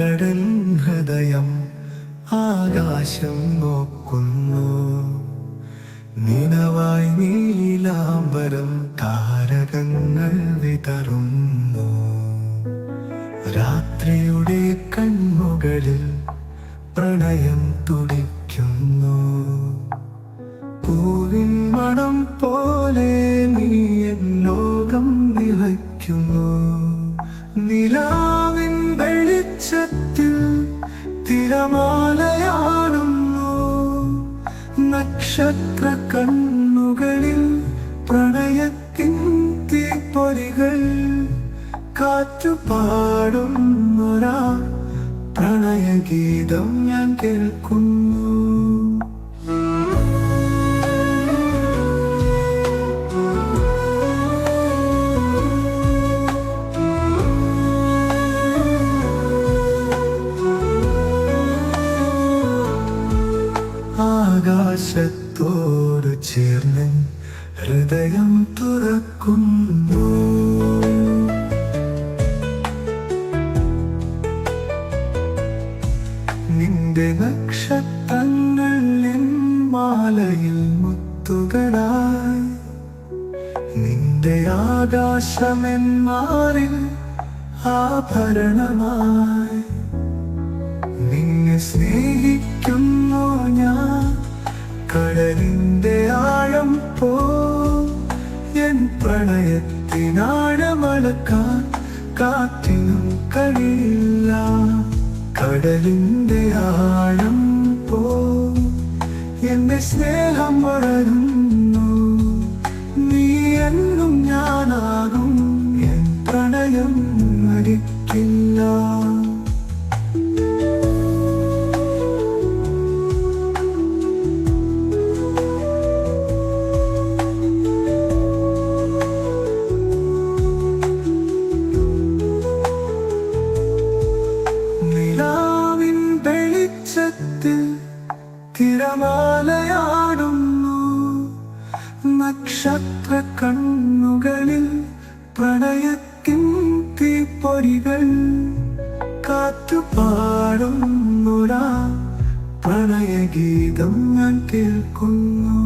കടൽ ഹൃദയം ആകാശം നോക്കുന്നു. നിലവായി നീലാംബരം താരകങ്ങൾ വിതറുന്നു. രാത്രിയുടെ കൺമുകളിൽ പ്രണയം തുടിക്കുന്നു. പൂവിൻ മണം പോലെ നീ ലോകം നിറയ്ക്കുന്നു തിരമാലയാടുന്നു നക്ഷത്ര കണ്ണുകളിൽ പ്രണയത്തിൻ തീപ്പൊരികൾ കാറ്റുപാടുന്നൊരാ പ്രണയഗീതം ഞാൻ കേൾക്കുന്നു. ആകാശത്തോട് ചേർന്ന് ഹൃദയം തുറക്കുന്നു. നിന്റെ നക്ഷത്രങ്ങൾ എൻ മാലയിൽ മുത്തുകളായി. നിന്റെ ആകാശമെന്മാറിൽ ആഭരണമായി. നിന്നെ സ്നേഹ കടലിന്റെ ആഴം പോ. എൻ പ്രണയത്തിനാഴമളക്കാൻ കാറ്റിനും കഴിയില്ല. കടലിന്റെ ആഴം പോ. എന്റെ സ്നേഹം വളരുന്നു തിരമാലയാടുന്നു. നക്ഷത്ര കണ്ണുകളിൽ പ്രണയത്തിൻ തീപ്പൊരികൾ കാറ്റുപാടുന്നുരാ പ്രണയഗീതം ഞാൻ കേൾക്കുന്നു.